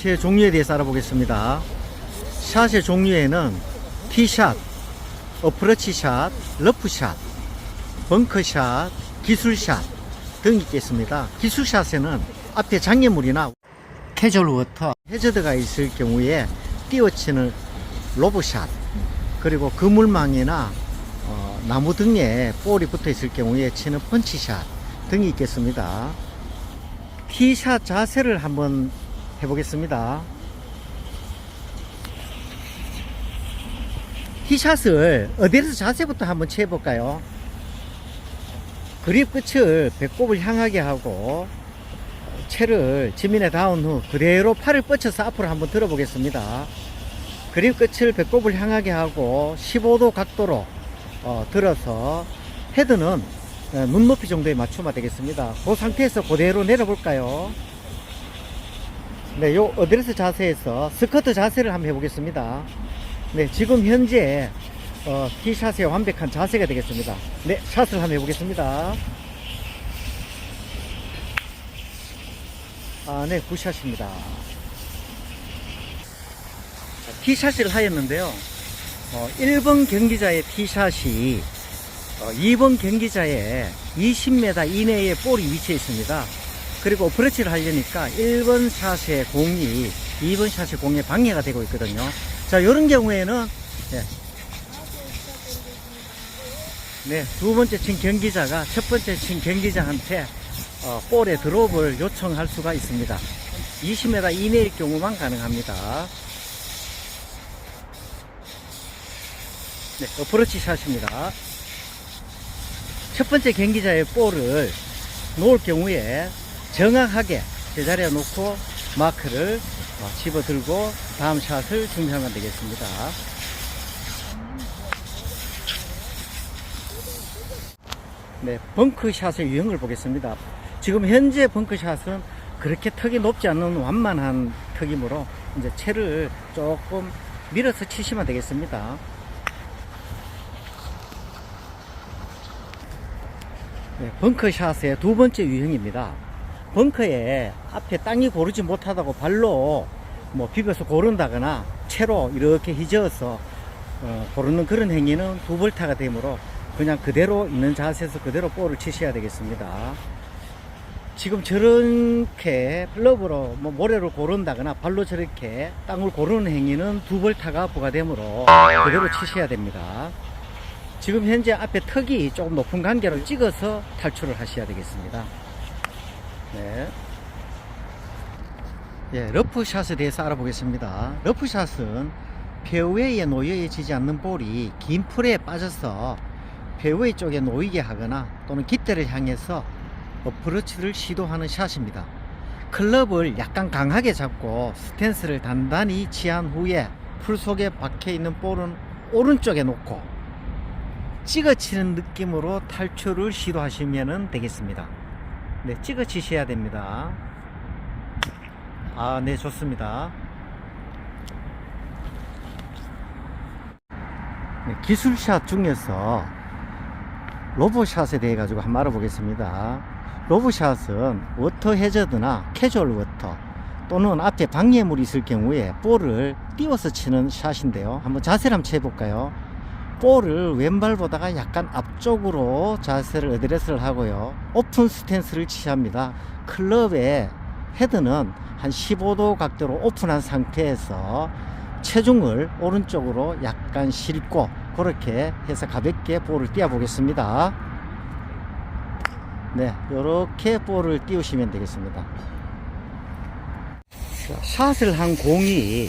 샷의 종류에 대해서 알아보겠습니다. 샷의 종류에는 티샷, 어프로치 샷, 러프 샷, 벙커 샷, 기술 샷 등이 있겠습니다. 기술 샷에는 앞에 장애물이나 캐주얼 워터, 해저드가 있을 경우에 띄워치는 로브샷, 그리고 그물망이나 어, 나무 등에 볼이 붙어 있을 경우에 치는 펀치샷 등이 있겠습니다. 티샷 자세를 한번 해보겠습니다. 티샷을 어디에서 자세부터 한번 취해볼까요? 그립 끝을 배꼽을 향하게 하고 채를 지민에 닿은 후 그대로 팔을 뻗쳐서 앞으로 한번 들어보겠습니다. 그립 끝을 배꼽을 향하게 하고 15도 각도로 어, 들어서 헤드는 어, 눈높이 정도에 맞추면 되겠습니다. 그 상태에서 그대로 내려볼까요? 네, 요 어드레스 자세에서 스커트 자세를 한번 해보겠습니다. 네, 지금 현재 어, 티샷의 완벽한 자세가 되겠습니다. 네, 샷을 한번 해보겠습니다. 아, 네, 굿샷입니다. 자, 티샷을 하였는데요. 어, 1번 경기자의 티샷이 어, 2번 경기자의 20m 이내에 볼이 위치해 있습니다. 그리고 어프로치를 하려니까 1번 샷의 공이 2번 샷의 공에 방해가 되고 있거든요. 자, 이런 경우에는 네. 네, 두 번째 친 경기자가 첫 번째 친 경기자한테 어, 볼의 드롭을 요청할 수가 있습니다. 20m 이내일 경우만 가능합니다. 네, 어프로치 샷입니다. 첫 번째 경기자의 볼을 놓을 경우에 정확하게 제자리에 놓고 마크를 어, 집어 들고 다음 샷을 준비하면 되겠습니다. 네, 벙크샷의 유형을 보겠습니다. 지금 현재 벙크샷은 그렇게 턱이 높지 않은 완만한 턱이므로 이제 채를 조금 밀어서 치시면 되겠습니다. 네, 벙커샷의 두 번째 유형입니다. 벙커에 앞에 땅이 고르지 못하다고 발로 뭐 비벼서 고른다거나 채로 이렇게 휘저어서 어, 고르는 그런 행위는 두 벌타가 되므로 그냥 그대로 있는 자세에서 그대로 볼을 치셔야 되겠습니다. 지금 저렇게 클럽으로 뭐 모래를 고른다거나 발로 저렇게 땅을 고르는 행위는 두 벌타가 부과되므로 그대로 치셔야 됩니다. 지금 현재 앞에 턱이 조금 높은 관계를 찍어서 탈출을 하셔야 되겠습니다. 네. 예, 러프샷에 대해서 알아보겠습니다. 러프샷은 페어웨이에 놓여지지 않는 볼이 긴 풀에 빠져서 페어웨이 쪽에 놓이게 하거나 또는 깃대를 향해서 어프로치를 시도하는 샷입니다. 클럽을 약간 강하게 잡고 스탠스를 단단히 취한 후에 풀 속에 박혀 있는 볼은 오른쪽에 놓고 찍어치는 느낌으로 탈출을 시도하시면 되겠습니다. 네, 찍어치셔야 됩니다. 아, 네, 좋습니다. 네, 기술샷 중에서 로브샷에 대해 가지고 한번 알아보겠습니다. 로브샷은 워터 해저드나 캐주얼 워터 또는 앞에 방해물이 있을 경우에 볼을 띄워서 치는 샷인데요. 한번 자세를 한번 채볼까요? 볼을 왼발보다가 약간 앞쪽으로 자세를 어드레스를 하고요. 오픈 스탠스를 취합니다. 클럽의 헤드는 한 15도 각도로 오픈한 상태에서 체중을 오른쪽으로 약간 싣고 그렇게 해서 가볍게 볼을 띄워 보겠습니다. 네, 이렇게 볼을 띄우시면 되겠습니다. 자, 샷을 한 공이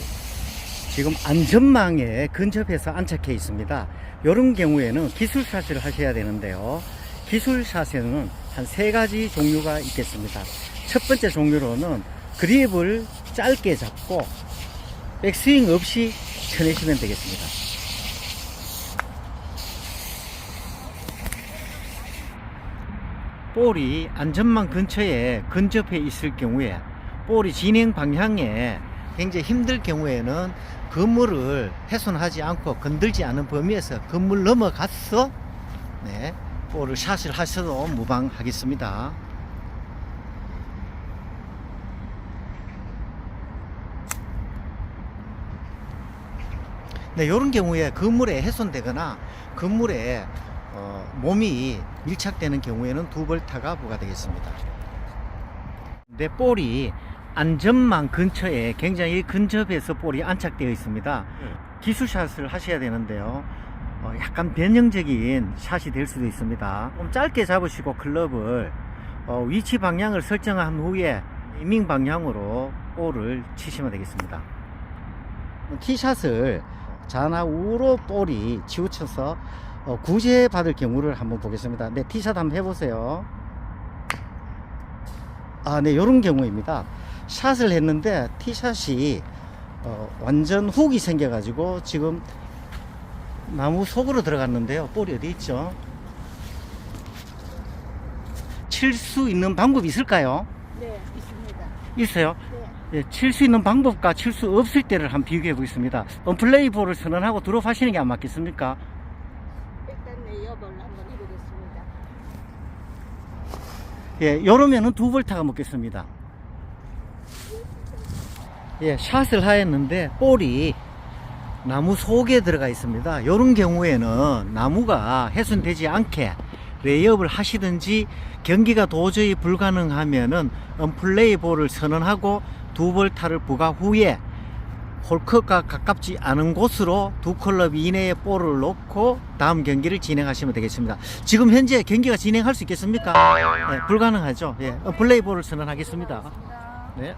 지금 안전망에 근접해서 안착해 있습니다. 이런 경우에는 기술샷을 하셔야 되는데요. 기술샷에는 한 세 가지 종류가 있겠습니다. 첫 번째 종류로는 그립을 짧게 잡고 백스윙 없이 쳐내시면 되겠습니다. 볼이 안전망 근처에 근접해 있을 경우에 볼이 진행 방향에 굉장히 힘들 경우에는 건물을 훼손하지 않고 건들지 않은 범위에서 건물 넘어갔어 네, 볼을 샷을 하셔도 무방하겠습니다. 네, 이런 경우에 건물에 훼손되거나 건물에 어, 몸이 밀착되는 경우에는 두벌타가 부과되겠습니다. 내 볼이 안전망 근처에 굉장히 근접해서 볼이 안착되어 있습니다. 기술샷을 하셔야 되는데요. 어, 약간 변형적인 샷이 될 수도 있습니다. 좀 짧게 잡으시고 클럽을 어, 위치 방향을 설정한 후에 이밍 방향으로 볼을 치시면 되겠습니다. 티샷을 좌나우로 볼이 치우쳐서 어, 구제받을 경우를 한번 보겠습니다. 네, 티샷 한번 해보세요. 아, 네, 요런 경우입니다. 샷을 했는데 티샷이 어, 완전 훅이 생겨가지고 지금 나무 속으로 들어갔는데요. 볼이 어디 있죠? 칠 수 있는 방법이 있을까요? 네, 있습니다. 있어요. 네. 예, 칠 수 있는 방법과 칠 수 없을 때를 한번 비교해 보겠습니다. 언플레이 볼을 선언하고 드롭 하시는 게 안 맞겠습니까? 일단 내 여벌 한번 해보겠습니다. 예, 요러면은 두 볼타가 먹겠습니다. 예, 샷을 하였는데 볼이 나무 속에 들어가 있습니다. 요런 경우에는 나무가 훼손되지 않게 레이업을 하시든지 경기가 도저히 불가능하면은 언플레이 볼을 선언하고 두 볼타를 부과 후에 홀컵과 가깝지 않은 곳으로 두 클럽 이내에 볼을 놓고 다음 경기를 진행하시면 되겠습니다. 지금 현재 경기가 진행할 수 있겠습니까? 네, 불가능하죠. 예, 플레이 볼을 선언하겠습니다. 네.